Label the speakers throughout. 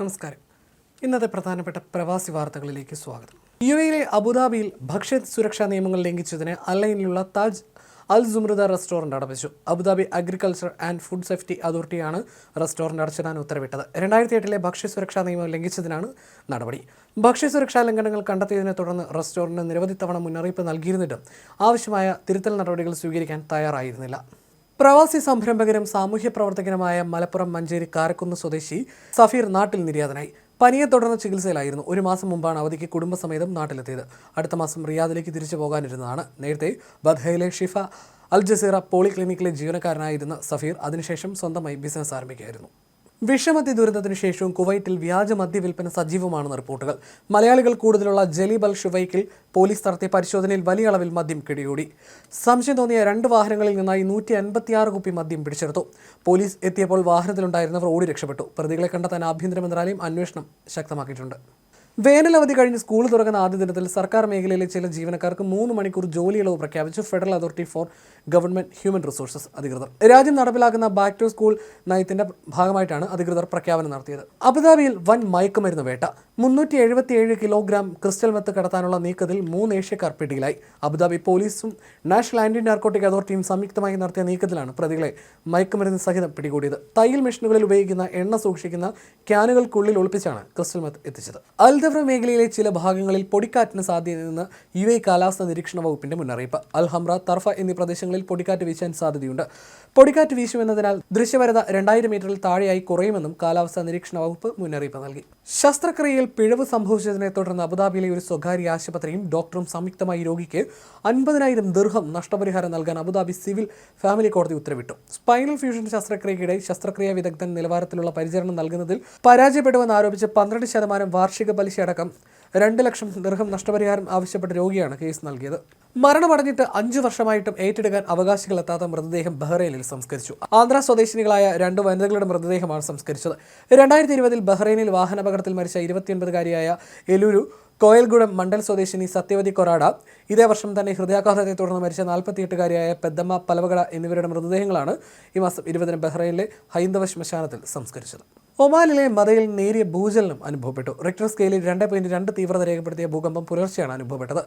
Speaker 1: നമസ്കാരം. ഇന്നത്തെ പ്രധാനപ്പെട്ട പ്രവാസി വാർത്തകളിലേക്ക് സ്വാഗതം. യു എയിലെ അബുദാബിയിൽ ഭക്ഷ്യ സുരക്ഷാ നിയമങ്ങൾ ലംഘിച്ചതിന് അല്ലൈനിലുള്ള താജ് അൽ സുമൃദ restaurant അടപ്പിച്ചു. Abu Dhabi agriculture and food safety അതോറിറ്റിയാണ് restaurant അടച്ചിടാൻ ഉത്തരവിട്ടത്. രണ്ടായിരത്തി എട്ടിലെ ഭക്ഷ്യ സുരക്ഷാ നിയമം ലംഘിച്ചതിനാണ് നടപടി. ഭക്ഷ്യ സുരക്ഷാ ലംഘനങ്ങൾ കണ്ടെത്തിയതിനെ തുടർന്ന് റെസ്റ്റോറന്റിന് നിരവധി തവണ മുന്നറിയിപ്പ് നൽകിയിരുന്നിട്ടും ആവശ്യമായ തിരുത്തൽ നടപടികൾ സ്വീകരിക്കാൻ തയ്യാറായിരുന്നില്ല. പ്രവാസി സംരംഭകരും സാമൂഹ്യ പ്രവർത്തകനുമായ മലപ്പുറം മഞ്ചേരി കാരക്കുന്ന് സ്വദേശി സഫീർ നാട്ടിൽ നിര്യാതനായി. പനിയെ തുടർന്ന് ചികിത്സയിലായിരുന്നു. ഒരു മാസം മുമ്പാണ് അവധിക്ക് കുടുംബസമേതം നാട്ടിലെത്തിയത്. അടുത്ത മാസം റിയാദിലേക്ക് തിരിച്ചു പോകാനിരുന്നതാണ്. നേരത്തെ ബധയിലെ ഷിഫ അൽ ജസീറ പോളിക്ലിനിക്കിലെ ജീവനക്കാരനായിരുന്ന സഫീർ അതിനുശേഷം സ്വന്തമായി ബിസിനസ് ആരംഭിക്കുകയായിരുന്നു. വിഷമതി ദുരന്തത്തിന് ശേഷവും കുവൈറ്റിൽ വ്യാജ മദ്യവിൽപ്പന സജീവമാണെന്ന് റിപ്പോർട്ടുകൾ. മലയാളികൾ കൂടുതലുള്ള ജലിബൽ ഷുവൈക്കിൽ പോലീസ് നടത്തിയ പരിശോധനയിൽ വലിയ അളവിൽ മദ്യം പിടികൂടി സംശയം തോന്നിയ രണ്ട് വാഹനങ്ങളിൽ നിന്നായി നൂറ്റി അൻപത്തിയാറ് കുപ്പി മദ്യം പിടിച്ചെടുത്തു. പോലീസ് എത്തിയപ്പോൾ വാഹനത്തിലുണ്ടായിരുന്നവർ ഓടി രക്ഷപ്പെട്ടു. പ്രതികളെ കണ്ടെത്താൻ ആഭ്യന്തര മന്ത്രാലയം അന്വേഷണം ശക്തമാക്കിയിട്ടുണ്ട്. വേനലവധി കഴിഞ്ഞ് സ്കൂൾ തുറക്കുന്ന ആദ്യ ദിനത്തിൽ സർക്കാർ മേഖലയിലെ ചില ജീവനക്കാർക്ക് മൂന്ന് മണിക്കൂർ ജോലി ഇളവ് പ്രഖ്യാപിച്ചു federal authority for government human resources അധികൃതർ. രാജ്യം നടപ്പിലാക്കുന്ന ബാക്ക് ടു സ്കൂൾ നയത്തിന്റെ ഭാഗമായിട്ടാണ് അധികൃതർ പ്രഖ്യാപനം നടത്തിയത്. അബുദാബിയിൽ വൻ മയക്കുമരുന്ന് വേട്ട. മുന്നൂറ്റി എഴുപത്തിയേഴ് കിലോഗ്രാം ക്രിസ്റ്റൽ മെത്ത് കടത്താനുള്ള നീക്കത്തിൽ മൂന്ന് ഏഷ്യക്കാർ പിടിയിലായി. അബുദാബി പോലീസും നാഷണൽ ആന്റി നാർക്കോട്ടിക് അതോറിറ്റിയും സംയുക്തമായി നടത്തിയ നീക്കത്തിലാണ് പ്രതികളെ മയക്കുമരുന്ന് സഹിതം പിടികൂടിയത്. തയ്യൽ മെഷീനുകളിൽ ഉപയോഗിക്കുന്ന എണ്ണ സൂക്ഷിക്കുന്ന ക്യാനുകൾക്കുള്ളിൽ ഒളിപ്പിച്ചാണ് ക്രിസ്റ്റൽ മെത്ത് എത്തിച്ചത്. അൽദഫ്ര മേഖലയിലെ ചില ഭാഗങ്ങളിൽ പൊടിക്കാറ്റിന് സാധ്യതയെന്ന് യു എ കാലാവസ്ഥാ നിരീക്ഷണ വകുപ്പിന്റെ മുന്നറിയിപ്പ്. അൽഹംറ തർഫ എന്നീ പ്രദേശങ്ങളിൽ പൊടിക്കാറ്റ് വീശാൻ സാധ്യതയുണ്ട്. പൊടിക്കാറ്റ് വീശുമെന്നതിനാൽ ദൃശ്യവരത രണ്ടായിരം മീറ്ററിൽ താഴെയായി കുറയുമെന്നും കാലാവസ്ഥാ നിരീക്ഷണ വകുപ്പ് മുന്നറിയിപ്പ് നൽകി. ശസ്ത്രക്രിയയിൽ പിഴവ് സംഭവിച്ചതിനെ തുടർന്ന് അബുദാബിയിലെ ഒരു സ്വകാര്യ ആശുപത്രിയും ഡോക്ടറും സംയുക്തമായി രോഗിക്ക് അൻപതിനായിരം ദീർഘം നഷ്ടപരിഹാരം നൽകാൻ അബുദാബി സിവിൽ ഫാമിലി കോടതി ഉത്തരവിട്ടു. സ്പൈനൽ ഫ്യൂഷൻ ശസ്ത്രക്രിയയ്ക്കിടെ ശസ്ത്രക്രിയാ വിദഗ്ധൻ നിലവാരത്തിലുള്ള പരിചരണം നൽകുന്നതിൽ പരാജയപ്പെടുമെന്ന് ആരോപിച്ച് പന്ത്രണ്ട് ശതമാനം വാർഷിക പലിശയടക്കം രണ്ട് ലക്ഷം ദീർഘം നഷ്ടപരിഹാരം ആവശ്യപ്പെട്ട രോഗിയാണ് കേസ് നൽകിയത്. മരണമടഞ്ഞിട്ട് അഞ്ചു വർഷമായിട്ടും ഏറ്റെടുക്കാൻ അവകാശികളെത്താത്ത മൃതദേഹം ബഹ്റൈനിൽ സംസ്കരിച്ചു. ആന്ധ്ര സ്വദേശിനികളായ രണ്ട് വനിതകളുടെ മൃതദേഹമാണ് സംസ്കരിച്ചത്. രണ്ടായിരത്തി ഇരുപതിൽ ബഹ്റൈനിൽ വാഹനാപകടത്തിൽ മരിച്ച ഇരുപത്തിയൊൻപതുകാരിയായ എലൂരു കോയൽഗുഡം മണ്ഡൽ സ്വദേശിനി സത്യവതി കൊറാഡ ഇതേ വർഷം തന്നെ ഹൃദയാഘാതത്തെ തുടർന്ന് മരിച്ച നാൽപ്പത്തിയെട്ടുകാരിയായ പെద్దമ്മ പലവകട എന്നിവരുടെ മൃതദേഹങ്ങളാണ് ഈ മാസം ഇരുപതിന് ബഹ്റൈനിലെ ഹൈന്ദവ ശ്മശാനത്തിൽ സംസ്കരിച്ചത്. ഒമാനിലെ മതയിൽ നേരിയ ഭൂചലനം അനുഭവപ്പെട്ടു. റിക്ടർ സ്കെയിലിൽ രണ്ട് പോയിന്റ് രണ്ട് തീവ്രത രേഖപ്പെടുത്തിയ ഭൂകമ്പം പുലർച്ചെയാണ് അനുഭവപ്പെട്ടത്.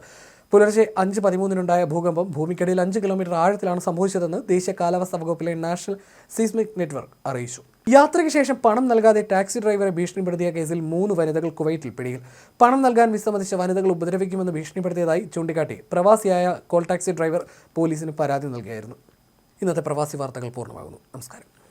Speaker 1: പുലർച്ചെ അഞ്ച് പതിമൂന്നിനുണ്ടായ ഭൂകമ്പം ഭൂമിക്കടിയിൽ അഞ്ച് കിലോമീറ്റർ ആഴത്തിലാണ് സംഭവിച്ചതെന്ന് ദേശീയ കാലാവസ്ഥാ വകുപ്പിലെ നാഷണൽ സീസ്മിക് നെറ്റ്വർക്ക് അറിയിച്ചു. യാത്രയ്ക്ക് ശേഷം പണം നൽകാതെ ടാക്സി ഡ്രൈവറെ ഭീഷണിപ്പെടുത്തിയ കേസിൽ മൂന്ന് വനിതകൾ കുവൈറ്റിൽ പിടിയിൽ. പണം നൽകാൻ വിസമ്മതിച്ച വനിതകൾ ഉപദ്രവിക്കുമെന്ന് ഭീഷണിപ്പെടുത്തിയതായി ചൂണ്ടിക്കാട്ടി പ്രവാസിയായ കോൾ ടാക്സി ഡ്രൈവർ പോലീസിന് പരാതി നൽകിയായിരുന്നു. ഇന്നത്തെ പ്രവാസി വാർത്തകൾ പൂർണമാകുന്നു. നമസ്കാരം.